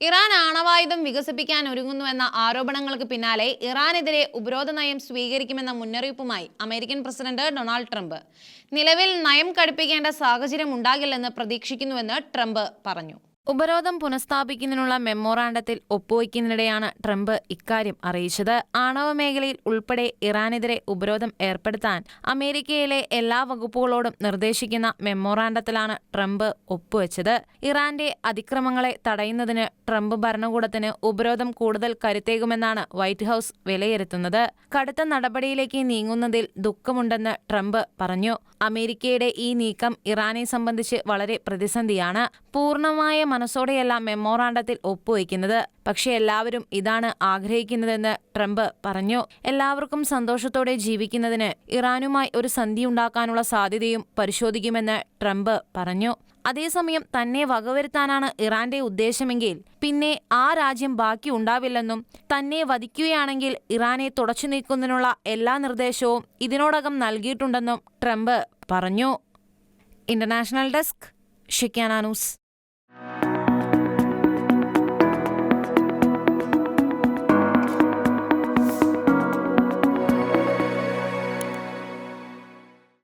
Iran ആണവായുധം വികസിപ്പിക്കാൻ ഒരുങ്ങുന്നുവെന്ന ആരോപണങ്ങൾക്ക് പിന്നാലെ ഇറാനെതിരെ ഉപരോധ നയം സ്വീകരിക്കുമെന്ന മുന്നറിയിപ്പുമായി അമേരിക്കൻ പ്രസിഡന്റ് ഡൊണാൾഡ് ട്രംപ്. നിലവിൽ നയം കടുപ്പിക്കേണ്ട സാഹചര്യം ഉണ്ടാകില്ലെന്ന് പ്രതീക്ഷിക്കുന്നുവെന്ന് ട്രംപ് പറഞ്ഞു. ഉപരോധം പുനഃസ്ഥാപിക്കുന്നതിനുള്ള മെമ്മോറാണ്ടത്തിൽ ഒപ്പുവയ്ക്കുന്നതിനിടെയാണ് ട്രംപ് ഇക്കാര്യം അറിയിച്ചത്. ആണവ മേഖലയിൽ ഉൾപ്പെടെ ഇറാനെതിരെ ഉപരോധം ഏർപ്പെടുത്താൻ അമേരിക്കയിലെ എല്ലാ വകുപ്പുകളോടും നിർദ്ദേശിക്കുന്ന മെമ്മോറാണ്ടത്തിലാണ് ട്രംപ് ഒപ്പുവെച്ചത്. ഇറാന്റെ അതിക്രമങ്ങളെ തടയുന്നതിന് ട്രംപ് ഭരണകൂടത്തിന് ഉപരോധം കൂടുതൽ കരുത്തേകുമെന്നാണ് വൈറ്റ് ഹൌസ് വിലയിരുത്തുന്നത്. കടുത്ത നടപടിയിലേക്ക് നീങ്ങുന്നതിൽ ദുഃഖമുണ്ടെന്ന് ട്രംപ് പറഞ്ഞു. അമേരിക്കയുടെ ഈ നീക്കം ഇറാനെ സംബന്ധിച്ച് വളരെ പ്രതിസന്ധിയാണ്. പൂർണമായ മനസ്സോടെയല്ല മെമ്മോറാണ്ടത്തിൽ ഒപ്പുവയ്ക്കുന്നത് പക്ഷേ എല്ലാവരും ഇതാണ് ആഗ്രഹിക്കുന്നതെന്ന് ട്രംപ് പറഞ്ഞു. എല്ലാവർക്കും സന്തോഷത്തോടെ ജീവിക്കുന്നതിന് ഇറാനുമായി ഒരു സന്ധി ഉണ്ടാക്കാനുള്ള സാധ്യതയും പരിശോധിക്കുമെന്ന് ട്രംപ് പറഞ്ഞു. അതേസമയം തന്നെ വകവരുത്താനാണ് ഇറാന്റെ ഉദ്ദേശമെങ്കിൽ പിന്നെ ആ രാജ്യം ബാക്കി ഉണ്ടാവില്ലെന്നും തന്നെ വധിക്കുകയാണെങ്കിൽ ഇറാനെ തുടച്ചു നീക്കുന്നതിനുള്ള എല്ലാ നിർദ്ദേശവും ഇതിനോടകം നൽകിയിട്ടുണ്ടെന്നും ട്രംപ് പറഞ്ഞു. ഇന്റർനാഷണൽ ഡെസ്ക് ഷിക്കാന ന്യൂസ്.